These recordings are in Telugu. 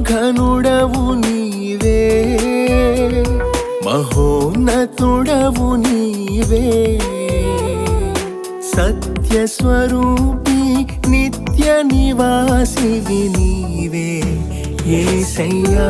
మహాఘనుడవు నీవే మహోన్నతుడవు నీవే. సత్యస్వరూపి నిత్య నివాసివి నీవే ఏ సయ్యా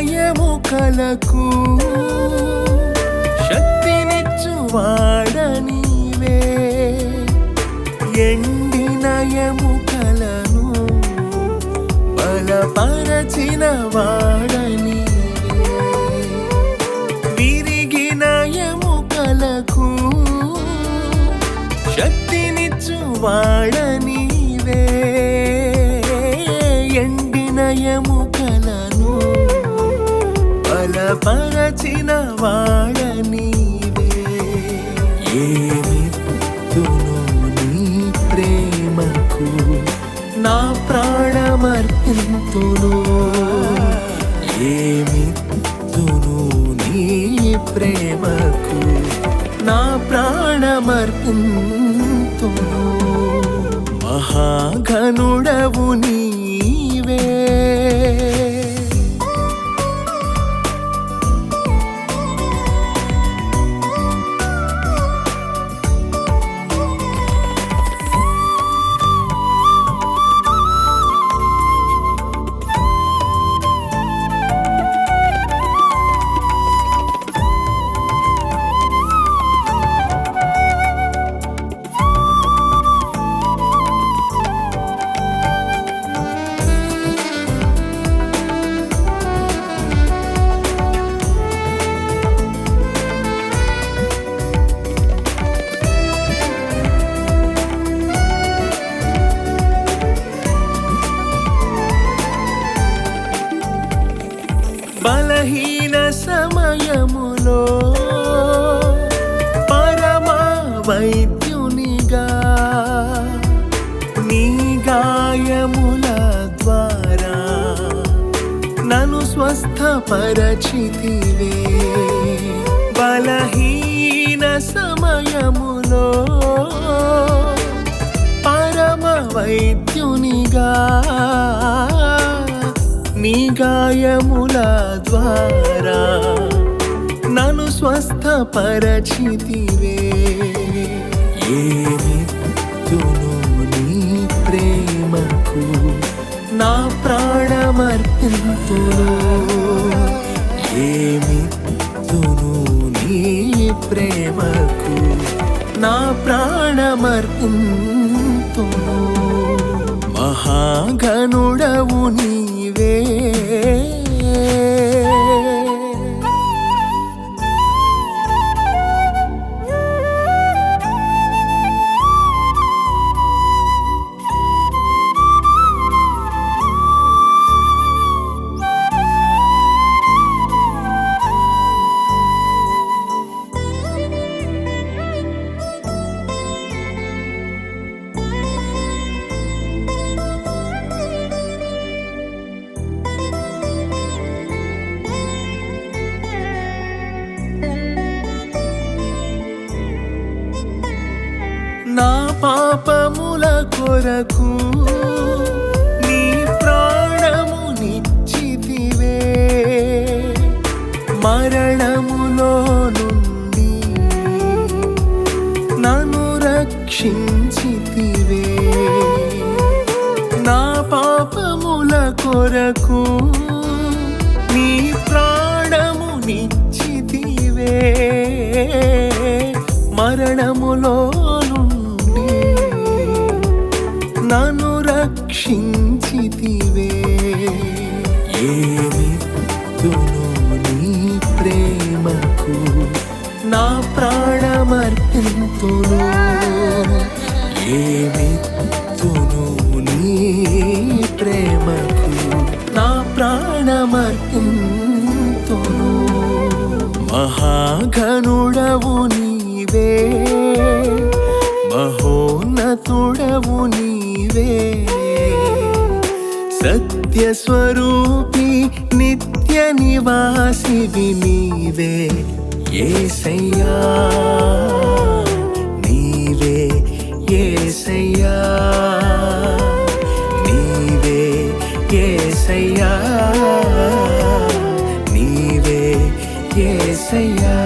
విరిగిన ఎముకలకు శక్తినిచ్చు వాడనివే ఎండిన ఎముకలను బలపరచిన వాడని విరిగిన ఎముకలకు శక్తినిచ్చు వాడనివే ఎండిన ఎముకలను బలపరచిన వాడనివే ఏమిత్తును నీ ప్రేమకు నా ప్రాణమర్పింతును. ఏమిత్తును నీ ప్రేమకు నా ప్రాణమర్పింతును. మహాఘనుడవు నీవే బలహీన సమయములో పరమా వైద్యునిగా నీ గాయముల ద్వారా నన్ను స్వస్థపరచితివే. బలహీన సమయములో పరమ వైద్యునిగా నీ గాయముల ద్వారా నన్ను స్వస్థపరచితివే. ఏమిత్తును నీ ప్రేమకు నా ప్రాణమర్పింతును ఏమిత్తును నీ ప్రేమకు నా ప్రాణమర్పింతును మహాఘనుడవు నీ పాపముల కొరకు నీ ప్రాణము నిచ్చితివే. మరణములో నుండి నన్ను రక్షించితివే. నా పాపముల కొరకు నీ ప్రాణము నిచ్చితివే. మరణములో నా ప్రాణమర్పింతును. ఏమిత్తును నీ ప్రేమకు? నా ప్రాణమర్పింతును. మహాఘనుడవు నీవే. మహోన్నతుడవు నీవే. సత్యస్వరూపి నిత్య నివాసివి నీవే. ఏసయ్యా నీవే ఏసయ్యా నీవే ఏసయ్యా నీవే ఏసయ్యా